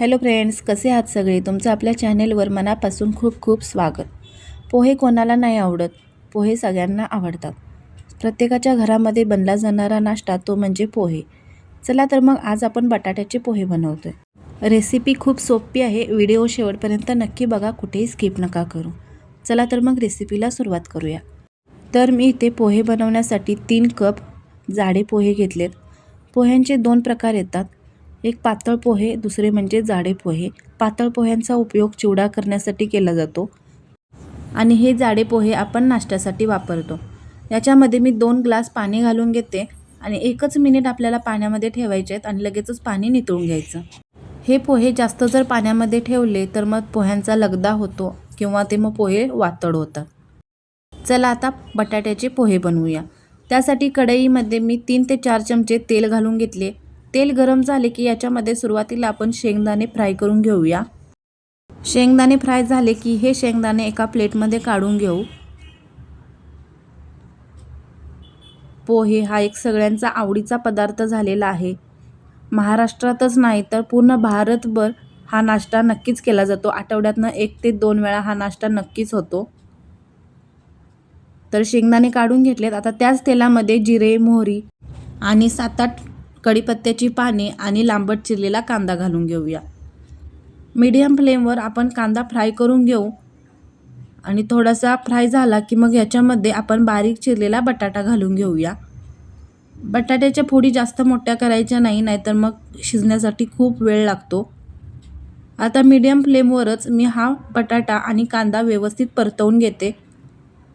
Hello friends कसे आहात सगळे? तुमचं आपल्या चॅनेलवर मनापासून खूप खूप स्वागत. पोहे कोणाला नाही आवडत पोहे सगळ्यांना आवडतात. प्रत्येकाच्या घरामध्ये बनला जाणारा नाश्ता तो म्हणजे पोहे. चला तर मग आज आपण बटाट्याचे पोहे बनवतो आहे रेसिपी खूप सोपी आहे व्हिडिओ शेवटपर्यंत नक्की बघा कुठेही स्किप नका करू. चला तर मग रेसिपीला सुरुवात करूया. तर मी इथे पोहे बनवण्यासाठी तीन कप जाडे पोहे घेतलेत. पोह्यांचे दोन प्रकार येतात. एक पातळ पोहे दुसरे म्हणजे जाडे पोहे. पातळ पोह्यांचा उपयोग चिवडा करण्यासाठी केला जातो. आणि हे जाडे पोहे आपण नाश्त्यासाठी वापरतो. याच्यामध्ये मी दोन ग्लास पाणी घालून घेते आणि एकच मिनिट आपल्याला पाण्यामध्ये ठेवायचे आहेत आणि लगेचच पाणी नितळून घ्यायचं. हे पोहे जास्त जर पाण्यामध्ये ठेवले तर मग पोह्यांचा लगदा होतो किंवा ते मग पोहे वातड होतात. चला आता बटाट्याचे पोहे बनवूया. त्यासाठी कढईमध्ये मी तीन ते चार चमचे तेल घालून घेतले. तेल गरम झाले की याच्यामध्ये सुरुवातीला आपण शेंगदाणे फ्राय करून घेऊया. शेंगदाणे फ्राय झाले की हे शेंगदाणे एका प्लेटमध्ये काढून घेऊ. पोहे हा एक सगळ्यांचा आवडीचा पदार्थ झालेला आहे. महाराष्ट्रातच नाही तर पूर्ण भारतभर हा नाश्ता नक्कीच केला जातो. आठवड्यातनं एक ते दोन वेळा हा नाश्ता नक्कीच होतो. तर शेंगदाणे काढून घेतलेत. आता त्याच तेलामध्ये जिरे मोहरी आणि सात आठ कढीपत्त्याची पाने आणि लांबट चिरलेला कांदा घालून घेऊया. मीडियम फ्लेमवर आपण कांदा फ्राय करून घेऊ. आणि थोडासा फ्राय झाला की मग याच्यामध्ये आपण बारीक चिरलेला बटाटा घालून घेऊया. बटाट्याच्या फोडी जास्त मोठ्या करायच्या नाही नाहीतर मग शिजण्यासाठी खूप वेळ लागतो. आता मीडियम फ्लेमवरच मी हा बटाटा आणि कांदा व्यवस्थित परतवून घेते.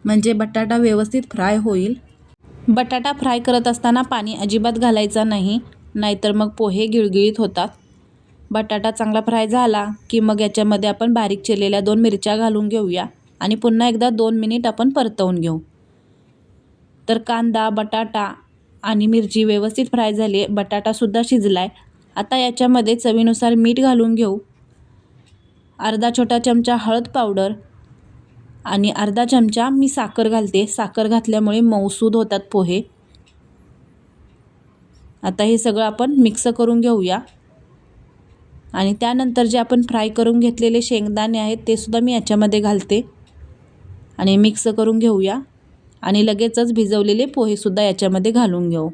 म्हणजे बटाटा व्यवस्थित फ्राय होईल. बटाटा फ्राय करत असताना पाणी अजिबात घालायचा नाही नाहीतर मग पोहे गिळगिळीत होतात. बटाटा चांगला फ्राय झाला की मग याच्यामध्ये आपण बारीक चिरलेल्या दोन मिरच्या घालून घेऊया आणि पुन्हा एकदा दोन मिनिट आपण परतवून घेऊ. तर कांदा बटाटा आणि मिरची व्यवस्थित फ्राय झाली आहे बटाटासुद्धा शिजला आहे आता याच्यामध्ये चवीनुसार मीठ घालून घेऊ. अर्धा छोटा चमचा हळद पावडर आणि अर्धा चमचा मी साखर घालते. साखर घातल्यामुळे मऊसूद होतात पोहे. आता हे सगळं आपण मिक्स करून घेऊया. आणि त्यानंतर जे आपण फ्राय करून घेतलेले शेंगदाणे आहेत ते सुद्धा मी याच्यामध्ये घालते. आणि मिक्स करून घेऊया. आणि लगेचच भिजवलेले पोहेसुद्धा याच्यामध्ये घालून घेऊ.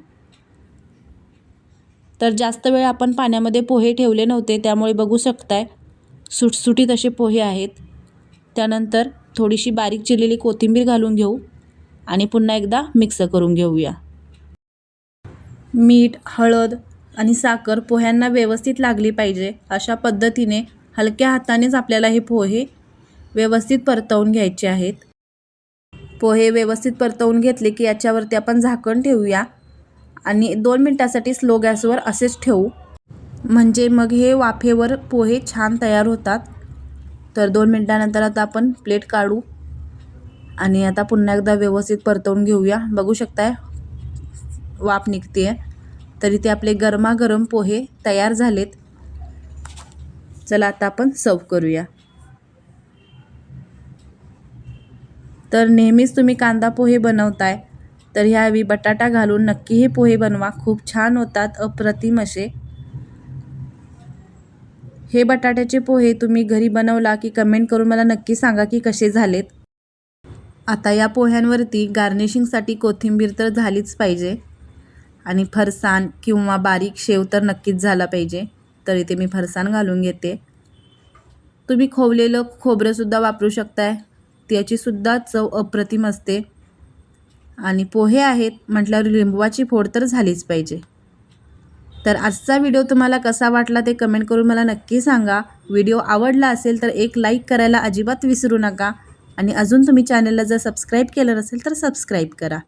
तर जास्त वेळ आपण पाण्यामध्ये पोहे ठेवले नव्हते त्यामुळे बघू शकताय सुटसुटीत असे पोहे आहेत. त्यानंतर थोडीशी बारीक चिरलेली कोथिंबीर घालून घेऊ आणि पुन्हा एकदा मिक्स करून घेऊया. मीठ हळद आणि साखर पोह्यांना व्यवस्थित लागली पाहिजे अशा पद्धतीने हलक्या हातानेच आपल्याला हे पोहे व्यवस्थित परतवून घ्यायचे आहेत. पोहे व्यवस्थित परतवून घेतले की याच्यावरती आपण झाकण ठेवूया आणि दोन मिनटासाठी स्लो गॅसवर असेच ठेवू. म्हणजे मग हे वाफेवर पोहे छान तयार होतात. तर दोन मिनटानंतर आता आपण प्लेट काढू आणि आता पुन्हा एकदा व्यवस्थित परतवून घेऊया. बघू शकताय वाफ निघते तरी ते आपले गरमागरम पोहे तयार झालेत. चला आता आपण सर्व करूया. तर नेहमीच तुम्ही कांदा पोहे बनवताय तर ह्यावेळी बटाटा घालून नक्की हे पोहे बनवा. खूप छान होतात अप्रतिम असे. हे बटाट्याचे पोहे तुम्ही घरी बनवला की कमेंट करून मला नक्की सांगा की कसे झालेत. आता या पोह्यांवरती गार्निशिंगसाठी कोथिंबीर तर झालीच पाहिजे. आणि फरसाण किंवा बारीक शेव तर नक्कीच झाला पाहिजे. तर इथे मी फरसाण घालून घेते. तुम्ही खोवलेलं खोबरंसुद्धा वापरू शकताय. त्याचीसुद्धा चव अप्रतिम असते. आणि पोहे आहेत म्हटल्यावर लिंबवाची फोड तर झालीच पाहिजे. तर आजचा व्हिडिओ तुम्हाला कसा वाटला ते कमेंट करून मला नक्की सांगा. व्हिडिओ आवडला असेल तर एक लाईक करायला अजिबात विसरू नका. आणि अजून तुम्ही चॅनलला जर सबस्क्राईब केलं नसेल तर सबस्क्राईब करा.